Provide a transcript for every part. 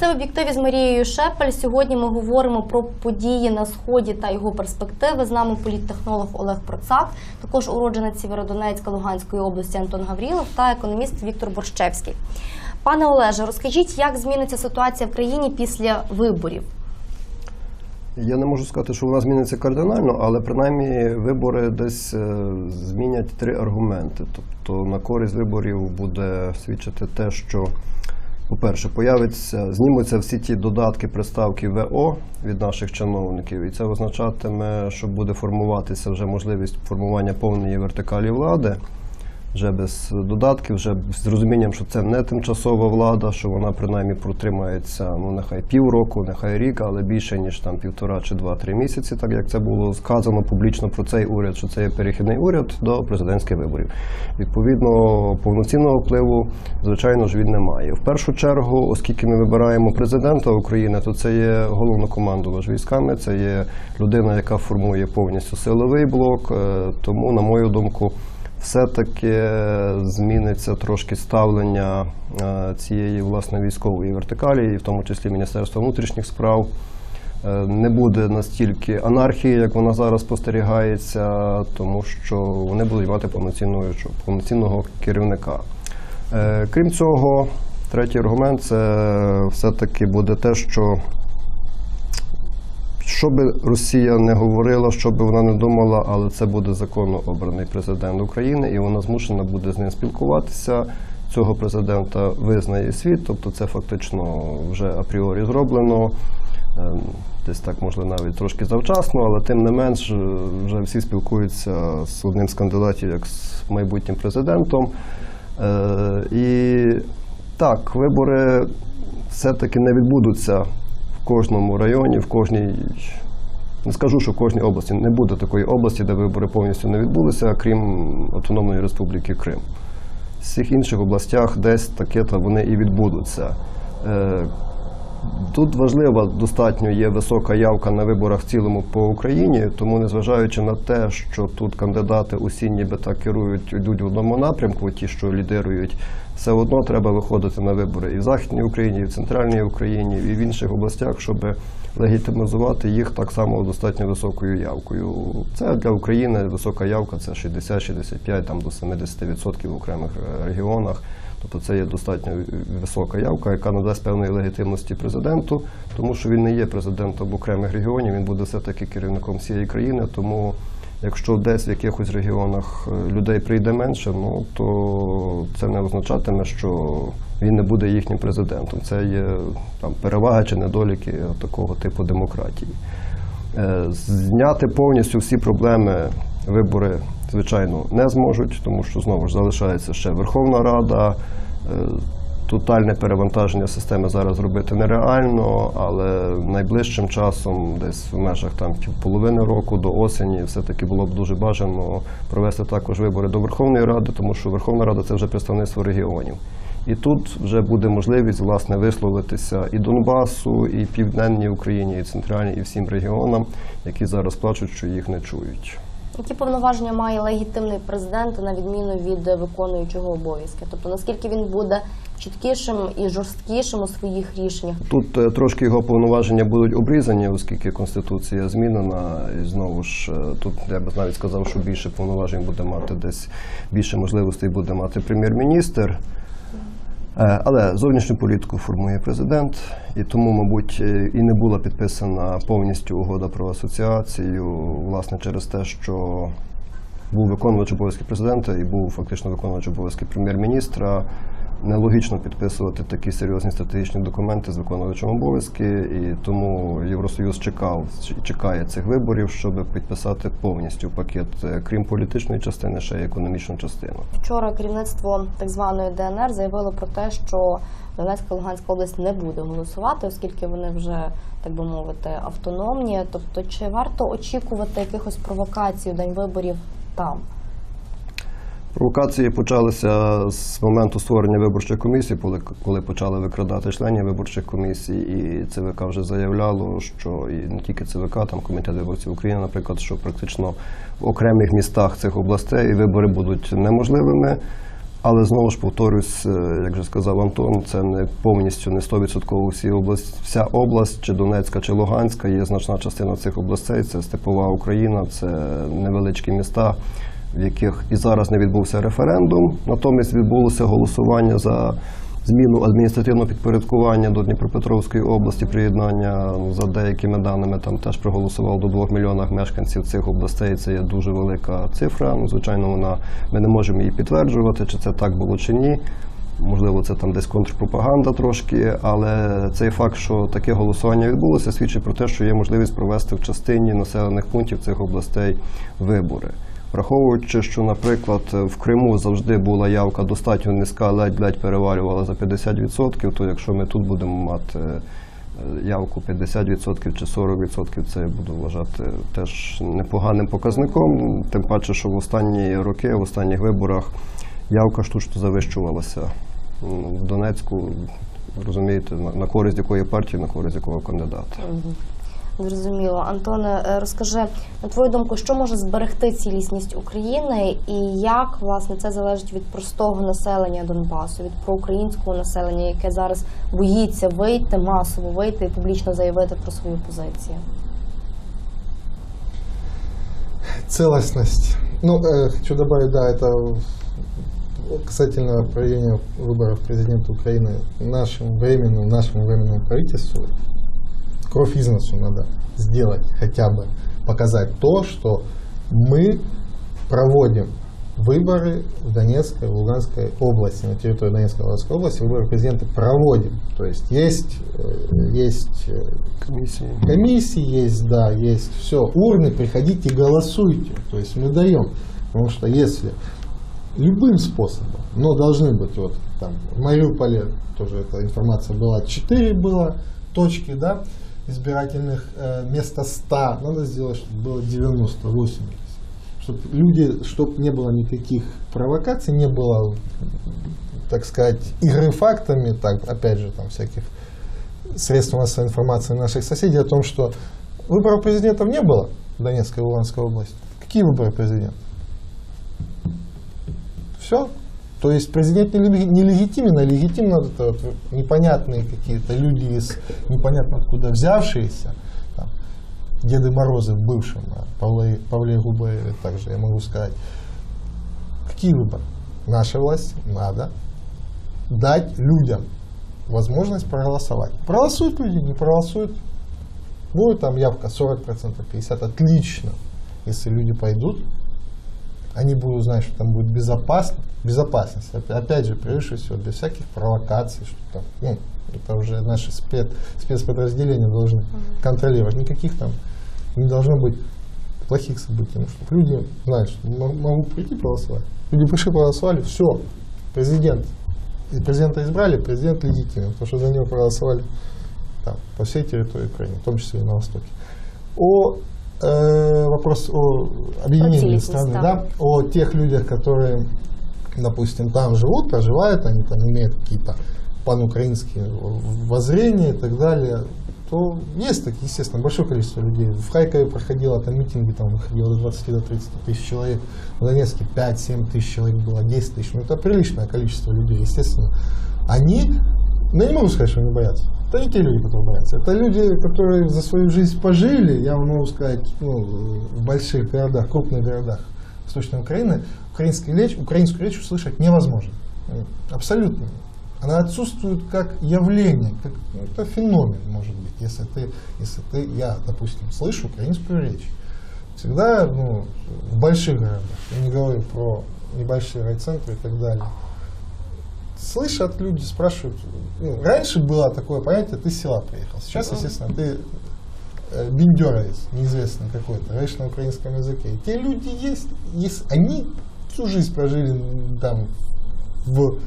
Це в об'єктиві з Марією Шепель. Сьогодні ми говоримо про події на сході та його перспективи. З нами політтехнолог Олег Процак, також уродженець Сєвєродонецька Луганської області Антон Гаврілов та економіст Віктор Борщевський. Пане Олеже, розкажіть, як зміниться ситуація в країні після виборів? Я не можу сказати, що вона зміниться кардинально, але принаймні вибори десь е, змінять три аргументи. Тобто на користь виборів буде свідчити те, що, по-перше, появиться, знімуться всі ті додатки приставки ВО від наших чиновників, і це означатиме, що буде формуватися вже можливість формування повної вертикалі влади. Вже без додатків, вже з розумінням, що це не тимчасова влада, що вона принаймні протримається ну нехай півроку, нехай рік, але більше ніж там півтора чи два-три місяці, так як це було сказано публічно про цей уряд, що це є перехідний уряд до президентських виборів. Відповідно, повноцінного впливу, звичайно ж, він не має. В першу чергу, оскільки ми вибираємо президента України, то це є головнокомандувач військами, це є людина, яка формує повністю силовий блок. Е, Тому, на мою думку, все-таки зміниться трошки ставлення е, цієї власне військової вертикалі, і в тому числі Міністерства внутрішніх справ. Е, Не буде настільки анархії, як вона зараз спостерігається, тому що вони будуть мати повноцінного, керівника. Е, Крім цього, третій аргумент це все-таки буде те, що що би Росія не говорила, що би вона не думала, але це буде законно обраний президент України, і вона змушена буде з ним спілкуватися. Цього президента визнає світ, тобто це фактично вже апріорі зроблено. Ем, Десь так можливо навіть трошки завчасно, але тим не менш е, вже всі спілкуються з одним з кандидатів як з майбутнім президентом. Е, І так, вибори все-таки не відбудуться кожному районі, в кожній. Не скажу, що в кожній області не буде такої області, де вибори повністю не відбулися, крім Автономної Республіки Крим. В всіх інших областях десь таке-то вони і відбудуться. Тут важлива достатньо є висока явка на виборах в цілому по Україні, тому незважаючи на те, що тут кандидати усі ніби так керують, йдуть в одному напрямку, ті, що лідирують, все одно треба виходити на вибори і в Західній Україні, і в Центральній Україні, і в інших областях, щоб легітимізувати їх так само достатньо високою явкою. Це для України висока явка це 60-65 там до 70% в окремих е, регіонах. Тобто це є достатньо висока явка, яка надасть певної легітимності президенту, тому що він не є президентом окремих регіонів, він буде все-таки керівником всієї країни. Тому якщо десь в якихось регіонах е, людей прийде менше, ну то це не означатиме, що він не буде їхнім президентом. Це є там переваги чи недоліки такого типу демократії. Е, Зняти повністю всі проблеми вибори, звичайно, не зможуть, тому що знову ж залишається ще Верховна Рада. Тотальне перевантаження системи зараз зробити нереально, але найближчим часом, десь в межах там половини року до осені, все-таки було б дуже бажано провести також вибори до Верховної Ради, тому що Верховна Рада це вже представництво регіонів. І тут вже буде можливість власне висловитися і Донбасу, і Південній Україні, і центральній, і всім регіонам, які зараз плачуть, що їх не чують. Які повноваження має легітимний президент на відміну від виконуючого обов'язки? Тобто наскільки він буде чіткішим і жорсткішим у своїх рішеннях? Тут е, трошки його повноваження будуть обрізані, оскільки конституція змінена, і знову ж е, тут я б навіть сказав, що більше повноважень буде мати десь більше можливостей буде мати прем'єр-міністр. Е, Але зовнішню політику формує президент, і тому, мабуть, і не була підписана повністю угода про асоціацію, власне, через те, що був виконувач обов'язки президента і був фактично виконувач обов'язки прем'єр-міністра. Нелогічно підписувати такі серйозні стратегічні документи з виконувачем обов'язки, і тому Євросоюз чекав чекає цих виборів, щоб підписати повністю пакет, е, крім політичної частини, ще й економічну частину. Вчора керівництво так званої ДНР заявило про те, що Донецька Луганська область не буде голосувати, оскільки вони вже так би мовити автономні. Тобто, чи варто очікувати якихось провокацій у день виборів там? Провокації почалися з моменту створення виборчих комісій, коли, коли почали викрадати членів виборчих комісій, і ЦВК вже заявляло, що і не тільки ЦВК, там комітет виборців України, наприклад, що практично в окремих містах цих областей вибори будуть неможливими. Але знову ж повторюсь, е, як вже сказав Антон, це не повністю не 100% всі область, вся область, чи Донецька, чи Луганська. Є значна частина цих областей. Це степова Україна, це невеличкі міста, в яких і зараз не відбувся референдум. Натомість відбулося голосування за зміну адміністративного підпорядкування до Дніпропетровської області, приєднання ну, за деякими даними там теж проголосувало до 2 мільйонів мешканців цих областей. Це є дуже велика цифра. Ну, звичайно, вона ми не можемо її підтверджувати, чи це так було чи ні. Можливо, це там десь контрпропаганда трошки, але цей факт, що таке голосування відбулося, свідчить про те, що є можливість провести в частині населених пунктів цих областей вибори. Враховуючи, що, наприклад, в Криму завжди була явка достатньо низька, ледь-ледь перевалювала за 50%, то якщо ми тут будемо мати е, явку 50% чи 40%, це я буду вважати теж непоганим показником. Тим паче, що в останні роки, в останніх виборах явка штучно завищувалася. В Донецьку, розумієте, на користь якої партії, на користь якого кандидата. Зрозуміло. Антоне, е, розкажи, на твою думку, що може зберегти цілісність України і як власне це залежить від простого населення Донбасу, від проукраїнського населення, яке зараз боїться вийти масово вийти і публічно заявити про свою позицію? Целостность. Ну, э, хочу добавить, да, это касательно проведения выборов президента Украины нашему временному, нашему временному правительству кровь из носу надо сделать хотя бы, показать то, что мы проводим выборы в Донецкой, Луганской области, на территории Донецкой и Луганской области выборы президента проводим. То есть есть, э, есть э, Комісії. комиссии есть, да, есть все. Урны, приходите, голосуйте. То есть мы даем. Потому что если любым способом, но должны быть вот там в Мариуполе тоже эта информация была, 4 было точки, да, избирательных э, вместо 100, надо сделать, чтобы было 90, 80. Чтобы люди, чтобы не было никаких провокаций, не было, так сказать, игры фактами, так, опять же, там всяких средств массовой информации наших соседей о том, что выборов президентов не было в Донецкой и Луганской области. Какие выборы президента? Все. То есть президент нелеги- нелегитимен, а легитимно это непонятные какие-то люди из непонятно откуда взявшиеся, там, Деды Морозы в бывшем, а, Павле, Павле Губаеве также, я могу сказать. Какие выборы? Наша власть надо дать людям возможность проголосовать. Проголосуют люди, не проголосуют. Будет там явка 40%, 50%, отлично. Если люди пойдут, они будут знать, что там будет безопасно. Безопасность, опя- опять же, прежде всего, без всяких провокаций, что там, ну, это уже наши спец, спецподразделения должны контролировать. Никаких там не должно быть плохих событий. Ну, чтобы люди знали, что мо- могу прийти проголосовать. Люди пришли, проголосовали, все, президент. И президента избрали, президент легитимен, потому что за него проголосовали там, по всей территории Украины, в том числе и на Востоке. О э, вопрос о объединении страны, да. да, о тех людях, которые, допустим, там живут, проживают, они там имеют какие-то панукраинские воззрения и так далее, то есть такие, естественно, большое количество людей. В Харькове проходило там митинги, там выходило до 20 до 30 тысяч человек, в Донецке 5-7 тысяч человек было, 10 тысяч, ну это приличное количество людей, естественно. Они, ну я не могу сказать, что они боятся. Это не те люди, которые боятся. Это люди, которые за свою жизнь пожили, я вам могу сказать, ну, в больших городах, крупных городах Восточной Украины, украинскую речь, украинскую речь услышать невозможно. Абсолютно. Она отсутствует как явление, как ну, это феномен, может быть, если ты, если ты, я, допустим, слышу украинскую речь. Всегда, ну, в больших городах, я не говорю про небольшие райцентры и так далее, слышат люди, спрашивают. Ну, раньше было такое понятие, ты с села приехал. Сейчас, естественно, ты э, бендеровец неизвестный какой-то, говоришь на украинском языке. И те люди есть, есть, они всю жизнь прожили там в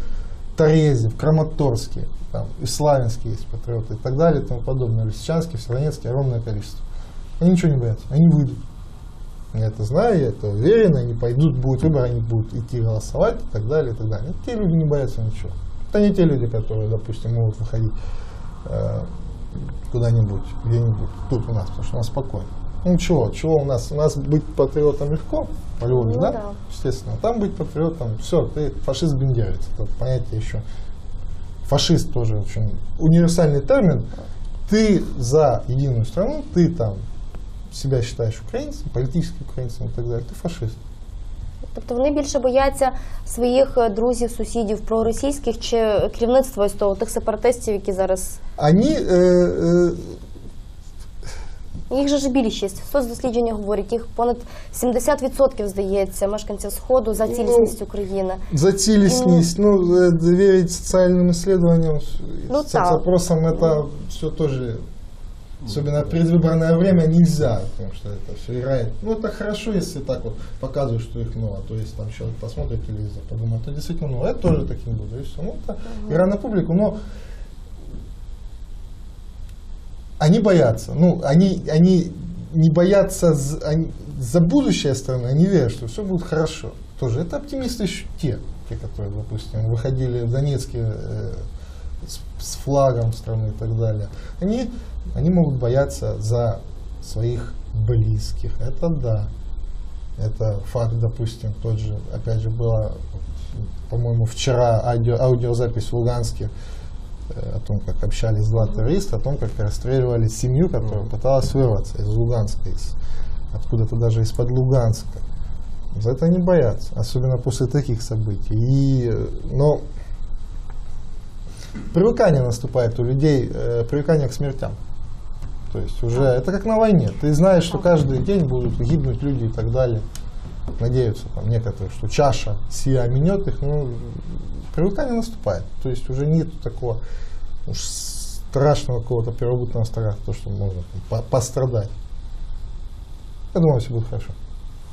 Торезе, в Краматорске, там, и в Славянске есть патриоты и так далее и тому подобное. В Лисичанске, в Северонецке огромное количество. Они ничего не боятся, они выйдут. Я это знаю, я это уверен, они пойдут, будут выборы, они будут идти голосовать и так далее, и так далее. Те люди не боятся ничего. Это не те люди, которые, допустим, могут выходить э, куда-нибудь, где-нибудь, тут у нас, потому что у нас спокойно. Ну чего, чего у нас? У нас быть патриотом легко, по Львове, Ну да? да. Естественно. Там быть патриотом, все, ты фашист-бендеровец. Это понятие еще. Фашист тоже очень универсальный термин. Ты за единую страну, ты там себя считаешь украинцем, политическим украинцем и так далее, ты фашист. Тобто вони більше бояться своїх е, друзів, сусідів проросійських чи керівництва ось того, тих сепаратистів, які зараз Они, э, э, їх же ж більшість. Соцдослідження говорять, їх понад 70% здається мешканців сходу за цілісність України. за целостность, ну, э, верить социальным исследованиям, Ну, с да. запросом это все тоже, особенно предвыборное время, нельзя, потому что это все играет. Ну, это хорошо, если так вот показывают, что их много, то есть там человек посмотрит телевизор, подумает, это действительно много, я тоже таким буду, и все. Ну, это игра на публику, но они боятся, ну, они, они не боятся з- они- за будущее страны, они верят, что все будет хорошо. Тоже это оптимисты еще те, те, которые, допустим, выходили в Донецке э, с, с флагом страны и так далее. Они, они могут бояться за своих близких. Это да. Это факт, допустим, тот же, опять же, была, по-моему, вчера аудио, аудиозапись в Луганске э, о том, как общались два террориста, о том, как расстреливали семью, которая пыталась вырваться из Луганска, из, откуда-то даже из-под Луганска. За это они боятся, особенно после таких событий. И, э, но привыкание наступает у людей, э, привыкание к смертям. То есть уже это как на войне. Ты знаешь, что каждый день будут гибнуть люди и так далее. Надеются там некоторые, что чаша сия минет их, ну, привыкание наступает. То есть уже нет такого уж страшного какого-то первобытного страха, то, что можно там по- пострадать. Я думаю, все будет хорошо.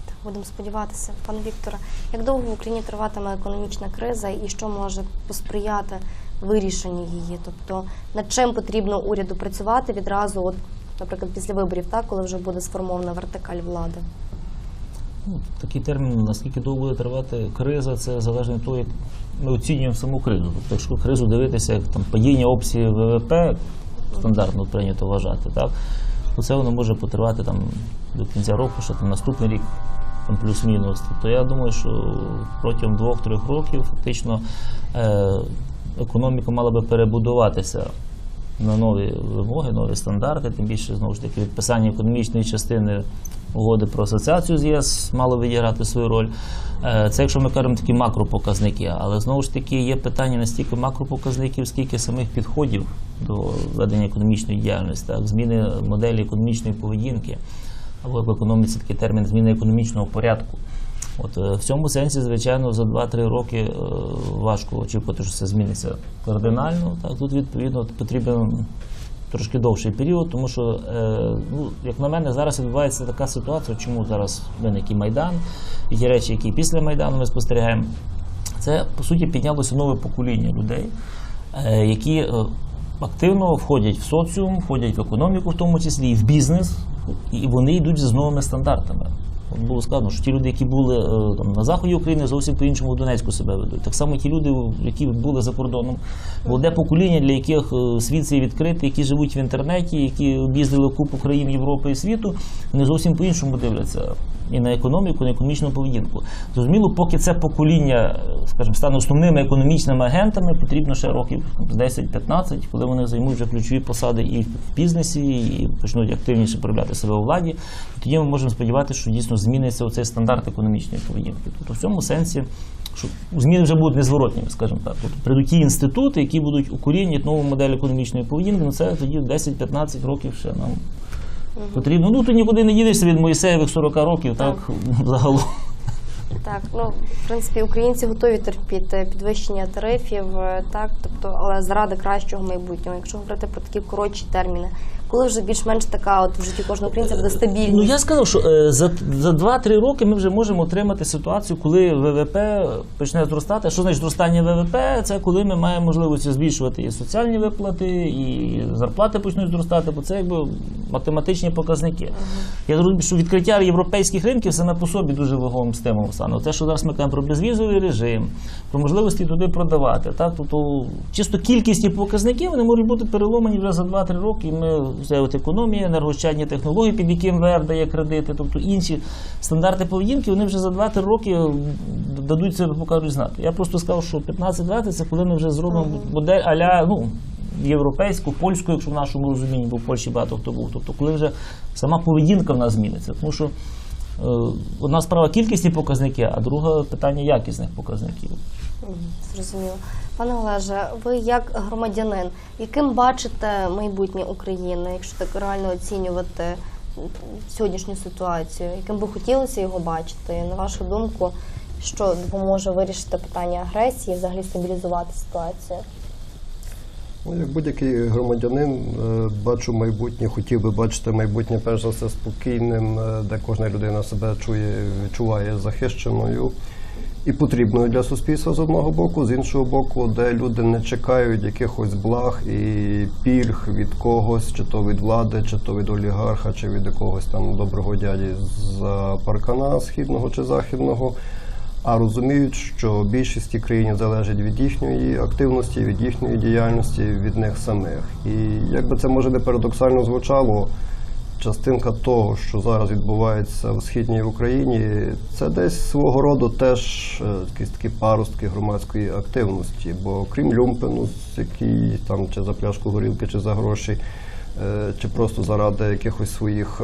Так, будемо сподіватися, пане Вікторе, як довго в Україні триватиме економічна криза і що може посприяти вирішенню її? Тобто над чим потрібно уряду працювати відразу, от, наприклад, після виборів, так, коли вже буде сформована вертикаль влади? Ну, такий термін, наскільки довго буде тривати криза, це залежно від того, як ми оцінюємо саму кризу. Тобто, якщо кризу дивитися, як там падіння опції ВВП, стандартно прийнято вважати, так, то це воно може потривати там до кінця року, що там наступний рік, там плюс-мінус. Тобто я думаю, що протягом двох-трьох років фактично е, економіка мала би перебудуватися на нові вимоги, нові стандарти, тим більше знову ж таки підписання економічної частини угоди про асоціацію з ЄС мало відіграти свою роль. Е, Це якщо ми кажемо такі макропоказники, але знову ж таки є питання не стільки макропоказників, скільки самих підходів до ведення економічної діяльності, так, зміни моделі економічної поведінки, або в економіці такий термін зміни економічного порядку. От е, в цьому сенсі, звичайно, за 2-3 роки е, важко очікувати, що це зміниться кардинально. Так тут відповідно потрібен трошки довший період, тому що, е, ну, як на мене, зараз відбувається така ситуація, чому зараз виник і Майдан, і ті речі, які після Майдану ми спостерігаємо. Це по суті піднялося нове покоління людей, які активно входять в соціум, входять в економіку, в тому числі і в бізнес, і вони йдуть з новими стандартами. Було сказано, що ті люди, які були е, там на заході України, зовсім по-іншому в Донецьку себе ведуть. Так само ті люди, які були за кордоном, молоде покоління, для яких е, світ цей відкритий, які живуть в інтернеті, які об'їздили купу країн Європи і світу, вони зовсім по-іншому дивляться і на економіку, і на економічну поведінку. Зрозуміло, поки це покоління, е, скажімо, стане основними економічними агентами, потрібно ще років 10-15, коли вони займуть вже ключові посади і в бізнесі, і почнуть активніше проявляти себе у владі. Тоді ми можемо сподіватися, що дійсно зміниться оцей стандарт економічної поведінки. Тобто в цьому сенсі, що зміни вже будуть незворотніми, скажімо так. Тобто прийдуть ті інститути, які будуть укорінювати нову модель економічної поведінки, ну це тоді 10-15 років ще нам потрібно. Ну ти нікуди не дінешся від Моїсеєвих 40 років, так, загалом. Так, ну в принципі, українці готові терпіти підвищення тарифів, е, так, тобто, але заради кращого майбутнього. Якщо говорити про такі коротші терміни, коли вже більш-менш така от в житті кожного українця буде стабільність? Ну я сказав, що е, за, за 2-3 роки ми вже можемо отримати ситуацію, коли ВВП почне зростати. Що значить зростання ВВП? Це коли ми маємо можливості збільшувати і соціальні виплати, і зарплати почнуть зростати, бо це якби математичні показники. Я розумію, що відкриття європейських ринків саме по собі дуже вагомим стимулом стане. Те, що зараз ми кажемо про безвізовий режим, про можливості туди продавати. Так? Тобто чисто кількісні показники вони можуть бути переломані вже за 2-3 роки. І ми це от економія, енергощадні технології, під які МВР дає кредити, тобто інші стандарти поведінки, вони вже за 2-3 роки дадуть себе покажуть знати. Я просто сказав, що 15-20 це коли ми вже зробимо модель аля, ну. Європейську, польську, якщо в нашому розумінні, бо в Польщі багато хто був. Тобто, коли вже сама поведінка в нас зміниться. Тому що одна справа кількісні показники, а друга питання якісних показників. Зрозуміло. Пане Олеже, ви як громадянин, яким бачите майбутнє України, якщо так реально оцінювати сьогоднішню ситуацію? Яким би хотілося його бачити? На вашу думку, що допоможе вирішити питання агресії, взагалі стабілізувати ситуацію? Ну, як будь-який громадянин е, бачу майбутнє, хотів би бачити майбутнє перш за все спокійним, е, де кожна людина себе чує, відчуває захищеною і потрібною для суспільства з одного боку, з іншого боку, де люди не чекають якихось благ і пільг від когось, чи то від влади, чи то від олігарха, чи від якогось там доброго дяді з паркана східного чи західного а розуміють, що більшість в країні залежить від їхньої активності, від їхньої діяльності, від них самих. І якби це може не парадоксально звучало, частинка того, що зараз відбувається в східній Україні, це десь свого роду теж е, якісь такі паростки громадської активності. Бо крім люмпену, який там чи за пляшку горілки, чи за гроші, е, чи просто заради якихось своїх.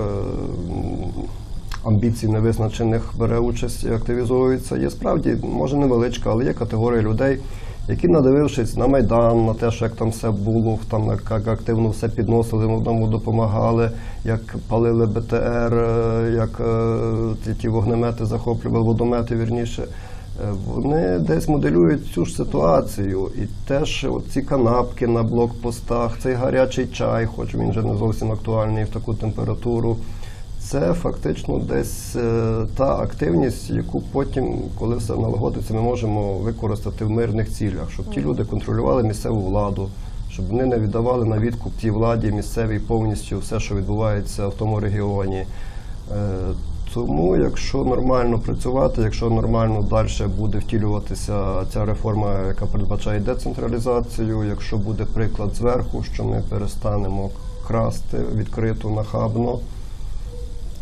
Амбіцій невизначених бере участь і активізується. Є справді, може невеличка, але є категорія людей, які, надивившись на Майдан, на те, що як там все було, там як активно все підносили, одному допомагали, як палили БТР, е, як е, ті, ті вогнемети захоплювали, водомети вірніше. е, Вони десь моделюють цю ж ситуацію. І теж ці канапки на блокпостах, цей гарячий чай, хоч він вже не зовсім актуальний в таку температуру. Це фактично десь е, та активність, яку потім, коли все налагодиться, ми можемо використати в мирних цілях, щоб ті люди контролювали місцеву владу, щоб вони не віддавали на відкуп тій владі місцевій повністю все, що відбувається в тому регіоні. Е, Тому, якщо нормально працювати, якщо нормально далі буде втілюватися ця реформа, яка передбачає децентралізацію, якщо буде приклад зверху, що ми перестанемо красти відкрито нахабно,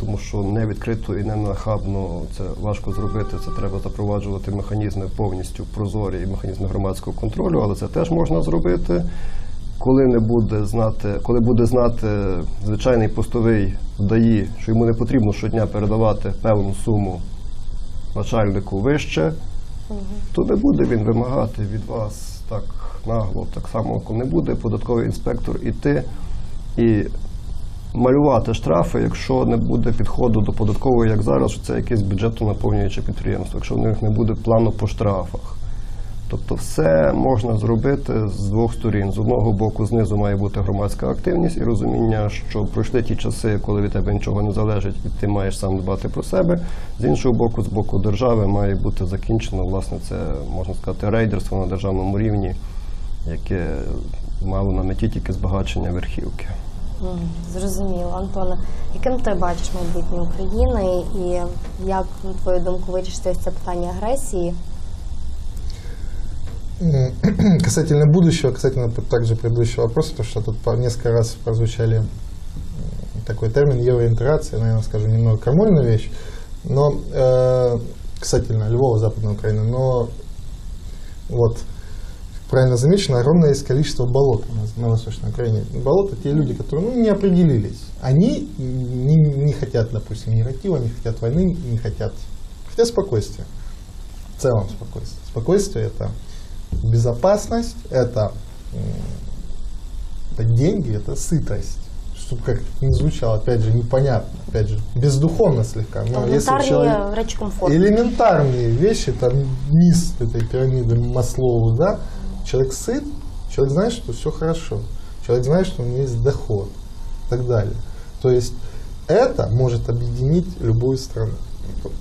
тому що не відкрито і не нахабно це важко зробити. Це треба запроваджувати механізми повністю прозорі і механізми громадського контролю, але це теж можна зробити. Коли не буде знати, коли буде знати звичайний постовий ДАІ, що йому не потрібно щодня передавати певну суму начальнику вище, то не буде він вимагати від вас так нагло, так само, коли не буде податковий інспектор іти і малювати штрафи, якщо не буде підходу до податкової, як зараз, що це якесь бюджетно наповнююче підприємство, якщо в них не буде плану по штрафах. Тобто все можна зробити з двох сторін. З одного боку, знизу має бути громадська активність і розуміння, що пройшли ті часи, коли від тебе нічого не залежить, і ти маєш сам дбати про себе. З іншого боку, з боку держави має бути закінчено, власне, це можна сказати, рейдерство на державному рівні, яке мало на меті тільки збагачення верхівки. Мгм, Зрозуміло, Антоне. Яким ти бачиш майбутнє України і як, на твою думку, вирішити ось це питання агресії? М, Касательно будущего, касательно также предыдущего вопроса, то что тут по- несколько раз прозвучали м, такой термин евроинтеграция, наверное, скажу немного крамольную вещь, но э, касательно Львова, Западной Украины, но вот правильно замечено, огромное есть количество болот у нас на Восточной Украине. Болото те люди, которые ну, не определились. Они не, не хотят, допустим, негатива, не хотят войны, не хотят, хотят спокойствия. В целом спокойствие. Спокойствие это безопасность, это, это деньги, это сытость. Чтобы как ни звучало, опять же, непонятно, опять же, бездуховно слегка. Но если человек- элементарные вещи, там низ этой пирамиды Маслоу, да, человек сыт, человек знает, что все хорошо, человек знает, что у него есть доход. так далее. То есть это может объединить любую страну.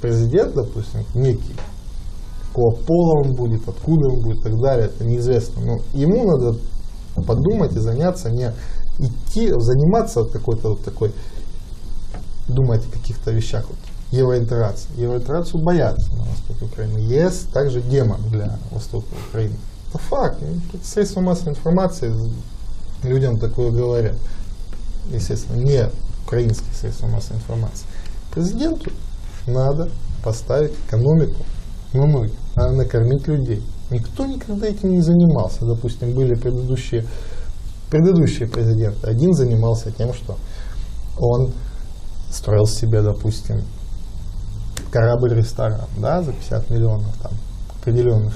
Президент, допустим, некий, какого пола он будет, откуда он будет и так далее, это неизвестно. Но ему надо подумать и заняться, не идти, заниматься вот какой-то вот такой, думать о каких-то вещах, вот, евроинтеграции. Евроинтеграцию боятся на востоке Украины. ЕС также демон для востока Украины. Это факт. Ну, тут Средства массовой информации людям такое говорят. Естественно, не украинские средства массовой информации. Президенту надо поставить экономику на ноги, надо накормить людей. Никто никогда этим не занимался. Допустим, были предыдущие, предыдущие президенты. Один занимался тем, что он строил себе, допустим, корабль-ресторан, да, за 50 миллионов там, определенных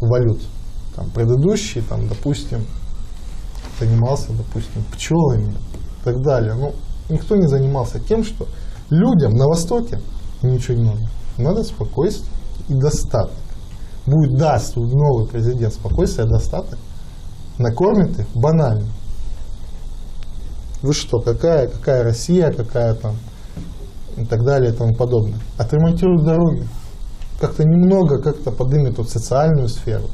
валют. Там, предыдущий, там, допустим, занимался, допустим, пчелами и так далее. Ну, никто не занимался тем, что людям на Востоке ничего не надо. Надо спокойствие и достаток. Будет даст новый президент спокойствие и достаток, накормит их банально. Вы что, какая, какая Россия, какая там и так далее и тому подобное. Отремонтируют дороги. Как-то немного как-то поднимет вот социальную сферу.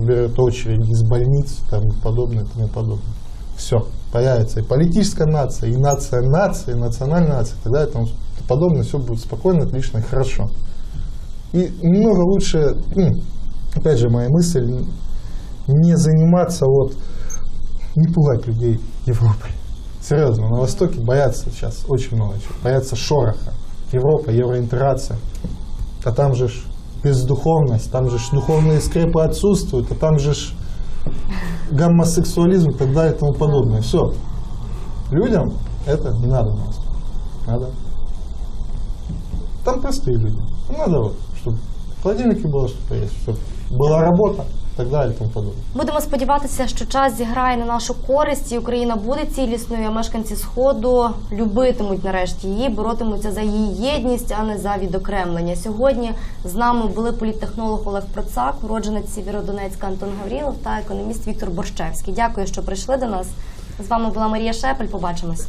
Уберет очереди из больниц там, и подобное и тому подобное. Все, появится и политическая нация, и нация нации, и национальная нация, и так далее и подобное. Все будет спокойно, отлично и хорошо. И немного лучше, ну, опять же, моя мысль, не заниматься вот, не пугать людей Европой. Серьезно, на Востоке боятся сейчас очень много чего. Боятся шороха. Европа, евроинтеграция. А там же бездуховность, там же ж духовные скрепы отсутствуют, а там же ж гомосексуализм и так далее и тому подобное. Все. Людям это не надо. Надо. Там простые люди. Надо вот, чтобы в холодильнике было что-то есть, чтобы была работа так далее и тому подобное. Будемо сподіватися, що час зіграє на нашу користь, і Україна буде цілісною, а мешканці сходу любитимуть нарешті її, боротимуться за її єдність, а не за відокремлення. Сьогодні з нами були політтехнолог Олег Процак, уродженець Сєвєродонецька Антон Гаврілов та економіст Віктор Борщевський. Дякую, що прийшли до нас. З вами була Марія Шепель. Побачимось.